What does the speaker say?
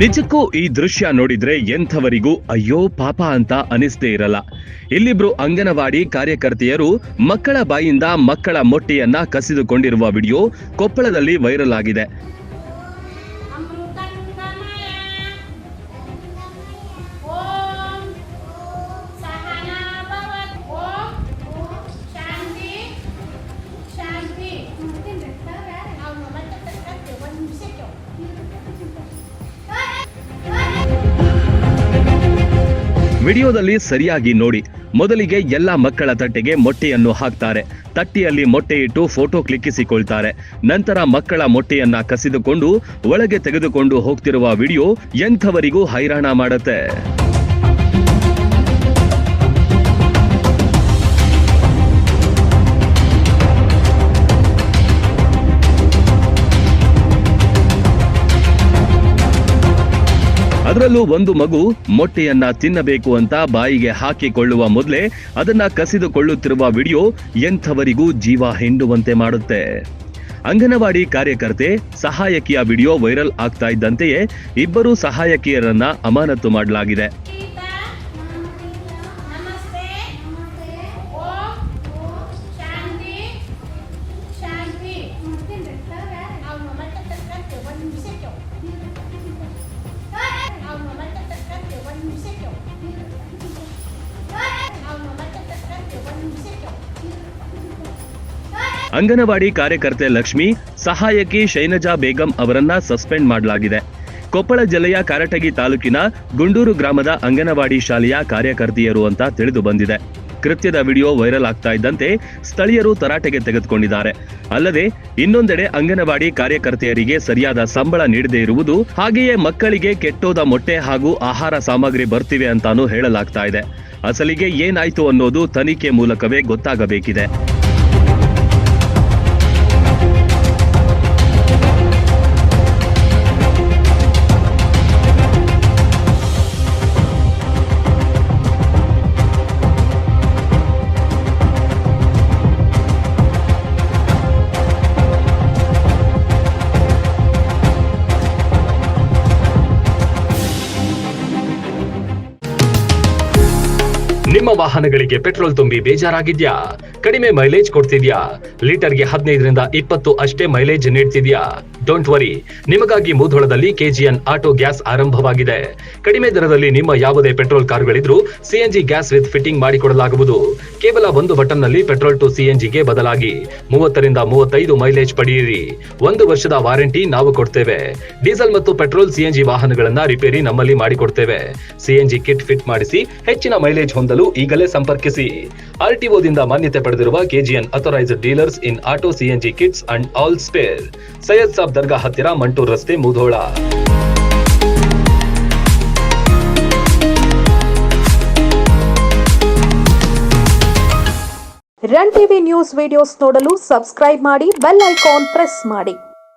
ನಿಜಕ್ಕೂ ಈ ದೃಶ್ಯ ನೋಡಿದ್ರೆ ಎಂಥವರಿಗೂ ಅಯ್ಯೋ ಪಾಪ ಅಂತ ಅನಿಸ್ತೇ ಇರಲ್ಲ. ಇಲ್ಲಿಬ್ರು ಅಂಗನವಾಡಿ ಕಾರ್ಯಕರ್ತೆಯರು ಮಕ್ಕಳ ಬಾಯಿಂದ ಮಕ್ಕಳ ಮೊಟ್ಟೆಯನ್ನ ಕಸಿದುಕೊಂಡಿರುವ ವಿಡಿಯೋ ಕೊಪ್ಪಳದಲ್ಲಿ ವೈರಲ್ ಆಗಿದೆ. ವಿಡಿಯೋದಲ್ಲಿ ಸರಿಯಾಗಿ ನೋಡಿ. ಮೊದಲಿಗೆ ಎಲ್ಲ ಮಕ್ಕಳ ತಟ್ಟೆಗೆ ಮೊಟ್ಟೆಯನ್ನು ಹಾಕ್ತಾರೆ. ತಟ್ಟಿಯಲ್ಲಿ ಮೊಟ್ಟೆ ಇಟ್ಟು ಫೋಟೋ ಕ್ಲಿಕ್ಕಿಸಿಕೊಳ್ತಾರೆ. ನಂತರ ಮಕ್ಕಳ ಮೊಟ್ಟೆಯನ್ನ ಕಸಿದುಕೊಂಡು ಒಳಗೆ ತೆಗೆದುಕೊಂಡು ಹೋಗ್ತಿರುವ ವಿಡಿಯೋ ಎಂಥವರಿಗೂ ಹೈರಾಣ ಮಾಡುತ್ತೆ. ಅದರಲ್ಲೂ ಒಂದು ಮಗು ಮೊಟ್ಟೆಯನ್ನ ತಿನ್ನಬೇಕು ಅಂತ ಬಾಯಿಗೆ ಹಾಕಿಕೊಳ್ಳುವ ಮೊದಲೇ ಅದನ್ನ ಕಸಿದುಕೊಳ್ಳುತ್ತಿರುವ ವಿಡಿಯೋ ಎಂಥವರಿಗೂ ಜೀವ ಹಿಂಡುವಂತೆ ಮಾಡುತ್ತೆ. ಅಂಗನವಾಡಿ ಕಾರ್ಯಕರ್ತೆ ಸಹಾಯಕಿಯ ವಿಡಿಯೋ ವೈರಲ್ ಆಗ್ತಾ ಇದ್ದಂತೆಯೇ ಇಬ್ಬರು ಸಹಾಯಕಿಯರನ್ನ ಅಮಾನತು ಮಾಡಲಾಗಿದೆ. ಅಂಗನವಾಡಿ ಕಾರ್ಯಕರ್ತೆ ಲಕ್ಷ್ಮಿ, ಸಹಾಯಕಿ ಶೈನಜಾ ಬೇಗಂ ಅವರನ್ನ ಸಸ್ಪೆಂಡ್ ಮಾಡಲಾಗಿದೆ. ಕೊಪ್ಪಳ ಜಿಲ್ಲೆಯ ಕಾರಟಗಿ ತಾಲೂಕಿನ ಗುಂಡೂರು ಗ್ರಾಮದ ಅಂಗನವಾಡಿ ಶಾಲೆಯ ಕಾರ್ಯಕರ್ತೆಯರು ಅಂತ ತಿಳಿದು ಬಂದಿದೆ. ಕೃತ್ಯದ ವಿಡಿಯೋ ವೈರಲ್ ಆಗ್ತಾ ಇದ್ದಂತೆ ಸ್ಥಳೀಯರು ತರಾಟೆಗೆ ತೆಗೆದುಕೊಂಡಿದ್ದಾರೆ. ಅಲ್ಲದೆ, ಇನ್ನೊಂದೆಡೆ ಅಂಗನವಾಡಿ ಕಾರ್ಯಕರ್ತೆಯರಿಗೆ ಸರಿಯಾದ ಸಂಬಳ ನೀಡದೇ ಇರುವುದು, ಹಾಗೆಯೇ ಮಕ್ಕಳಿಗೆ ಕೆಟ್ಟೋದ ಮೊಟ್ಟೆ ಹಾಗೂ ಆಹಾರ ಸಾಮಗ್ರಿ ಬರ್ತಿವೆ ಅಂತಾನೂ ಹೇಳಲಾಗ್ತಾ ಇದೆ. ಅಸಲಿಗೆ ಏನಾಯ್ತು ಅನ್ನೋದು ತನಿಖೆ ಮೂಲಕವೇ ಗೊತ್ತಾಗಬೇಕಿದೆ. ನಿಮ್ಮ ವಾಹನಗಳಿಗೆ ಪೆಟ್ರೋಲ್ ತುಂಬಿ ಬೇಜಾರಾಗಿದ್ಯಾ? ಕಡಿಮೆ ಮೈಲೇಜ್ ಕೊಡ್ತಿದ್ಯಾ? ಲೀಟರ್ಗೆ ಹದಿನೈದರಿಂದ ಇಪ್ಪತ್ತು ಅಷ್ಟೇ ಮೈಲೇಜ್ ನೀಡ್ತಿದ್ಯಾ? ಡೋಂಟ್ ವರಿ ನಿಮಗಾಗಿ ಮುಧೋಳದಲ್ಲಿ ಕೆಜಿಎನ್ ಆಟೋ ಗ್ಯಾಸ್ ಆರಂಭವಾಗಿದೆ. ಕಡಿಮೆ ದರದಲ್ಲಿ ನಿಮ್ಮ ಯಾವುದೇ ಪೆಟ್ರೋಲ್ ಕಾರುಗಳಿದ್ರೂ ಸಿಎನ್ಜಿ ಗ್ಯಾಸ್ ವಿತ್ ಫಿಟ್ಟಿಂಗ್ ಮಾಡಿಕೊಡಲಾಗುವುದು. ಕೇವಲ ಒಂದು ಬಟನ್ನಲ್ಲಿ ಪೆಟ್ರೋಲ್ ಟು ಸಿಎನ್ಜಿಗೆ ಬದಲಾಗಿ ಮೂವತ್ತರಿಂದ ಮೂವತ್ತೈದು ಮೈಲೇಜ್ ಪಡೆಯಿರಿ. ಒಂದು ವರ್ಷದ ವಾರಂಟಿ ನಾವು ಕೊಡ್ತೇವೆ. ಡೀಸೆಲ್ ಮತ್ತು ಪೆಟ್ರೋಲ್ ಸಿಎನ್ಜಿ ವಾಹನಗಳನ್ನ ರಿಪೇರಿ ನಮ್ಮಲ್ಲಿ ಮಾಡಿಕೊಡ್ತೇವೆ. ಸಿಎನ್ಜಿ ಕಿಟ್ ಫಿಟ್ ಮಾಡಿಸಿ ಹೆಚ್ಚಿನ ಮೈಲೇಜ್ ಹೊಂದಲು ಈಗಲೇ ಸಂಪರ್ಕಿಸಿ. ಆರ್ಟಿಒದಿಂದ ಮಾನ್ಯತೆ ಪಡೆದಿರುವ KGN authorised dealers in auto CNG kits and all spare Syed Sab ದರ್ಗಾ ಹತ್ತಿರ ಮಂಟೂರ್ ರಸ್ತೆ Mudhol. Run TV news videos ನೋಡಲು ಸಬ್ಸ್ಕ್ರೈಬ್ ಮಾಡಿ ಬೆಲ್ ಐಕಾನ್ ಪ್ರೆಸ್ ಮಾಡಿ.